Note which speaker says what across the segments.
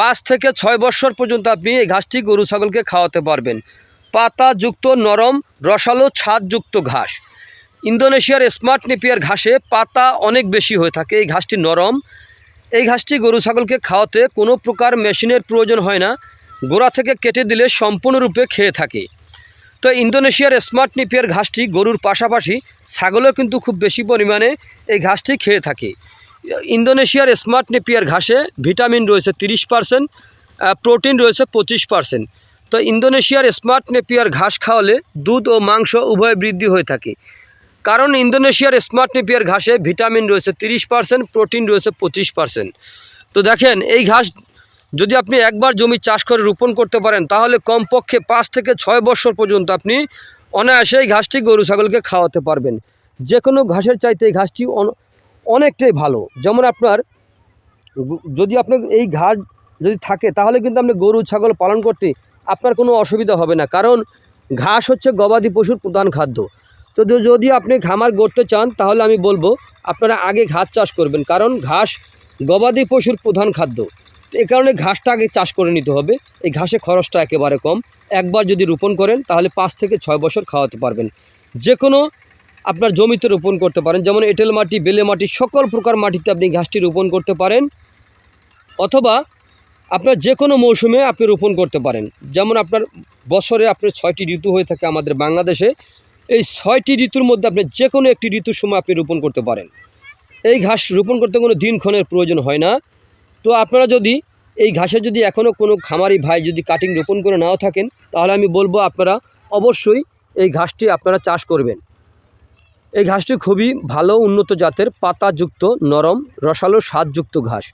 Speaker 1: পাঁচ থেকে ছয় বছর পর্যন্ত আপনি এই ঘাসটি গরু ছাগলকে খাওয়াতে পারবেন। পাতাযুক্ত নরম, রসালো ছাদযুক্ত ঘাস। ইন্দোনেশিয়ার স্মার্ট নেপিয়ার ঘাসে পাতা অনেক বেশি হয়ে থাকে। এই ঘাসটি নরম। এই ঘাসটি গরু ছাগলকে খাওয়াতে কোনো প্রকার মেশিনের প্রয়োজন হয় না। গোড়া থেকে কেটে দিলে সম্পূর্ণরূপে খেয়ে থাকে। তো ইন্দোনেশিয়ার স্মার্ট নিপিয়ার ঘাসটি গরুর পাশাপাশি ছাগলও কিন্তু খুব বেশি পরিমাণে এই ঘাসটি খেয়ে থাকে। ইন্দোনেশিয়ার স্মার্ট নেপিয়ার ঘাসে ভিটামিন রয়েছে তিরিশ পারসেন্ট প্রোটিন রয়েছে পঁচিশ পারসেন্ট। তো ইন্দোনেশিয়ার স্মার্ট নেপিয়ার ঘাস খাওয়ালে দুধ ও মাংস উভয় বৃদ্ধি হয়ে থাকে। কারণ ইন্দোনেশিয়ার স্মার্ট নেপিয়ার ঘাসে ভিটামিন রয়েছে তিরিশ পারসেন্ট, প্রোটিন রয়েছে পঁচিশ পারসেন্ট। তো দেখেন, এই ঘাস যদি আপনি একবার জমি চাষ করে রোপণ করতে পারেন, তাহলে কমপক্ষে পাঁচ থেকে ছয় বছর পর্যন্ত আপনি অনায়াসে এই ঘাসটি গরু, ছাগলকে খাওয়াতে পারবেন। যে কোনো ঘাসের চাইতে এই ঘাসটি অনেকটাই ভালো। যেমন আপনার যদি আপনার এই ঘাস যদি থাকে, তাহলে কিন্তু আপনি গরু, ছাগল পালন করতে আপনার কোনো অসুবিধা হবে না। কারণ ঘাস হচ্ছে গবাদি পশুর প্রধান খাদ্য। তো যদি আপনি খামার গড়তে চান, তাহলে আমি বলব, আপনারা আগে ঘাস চাষ করবেন। কারণ ঘাস গবাদি পশুর প্রধান খাদ্য। তো এই কারণে ঘাসটা আগে চাষ করে নিতে হবে। এই ঘাসে খরচটা একেবারে কম। একবার যদি রোপণ করেন, তাহলে পাঁচ থেকে ছয় বছর খাওয়াতে পারবেন। যে কোনো আপনার জমিতে রোপণ করতে পারেন। যেমন এঁটেল মাটি, বেলে মাটি, সকল প্রকার মাটিতে আপনি ঘাসটি রোপণ করতে পারেন। অথবা আপনার যে কোনো মৌসুমে আপনি রোপণ করতে পারেন। যেমন আপনার বছরে আপনার ছয়টি ঋতু হয়ে থাকে আমাদের বাংলাদেশে। এই ছয়টি ঋতুর মধ্যে আপনি যে কোনো একটি ঋতুর সময় আপনি রোপণ করতে পারেন। এই ঘাস রোপণ করতে কোনো দিনক্ষণের প্রয়োজন হয় না। তো আপনারা যদি এই ঘাসের যদি এখনও কোনো খামারি ভাই যদি কাটিং রোপণ করে নাও থাকেন, তাহলে আমি বলব আপনারা অবশ্যই এই ঘাসটি আপনারা চাষ করবেন। এই ঘাসটি খুবই ভালো উন্নত জাতের পাতাযুক্ত, নরম, রসালো, স্বাদযুক্ত ঘাস।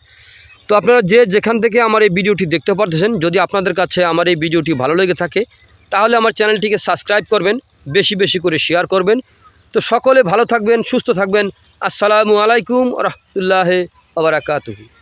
Speaker 1: তো আপনারা যে যেখান থেকে আমার এই ভিডিওটি দেখতে পারতেছেন, যদি আপনাদের কাছে আমার এই ভিডিওটি ভালো লেগে থাকে, তাহলে আমার চ্যানেলটিকে সাবস্ক্রাইব করবেন, বেশি বেশি করে শেয়ার করবেন। তো সকলে ভালো থাকবেন, সুস্থ থাকবেন। আসসালামু আলাইকুম রহমতুল্লাহ আবরাকাতুহু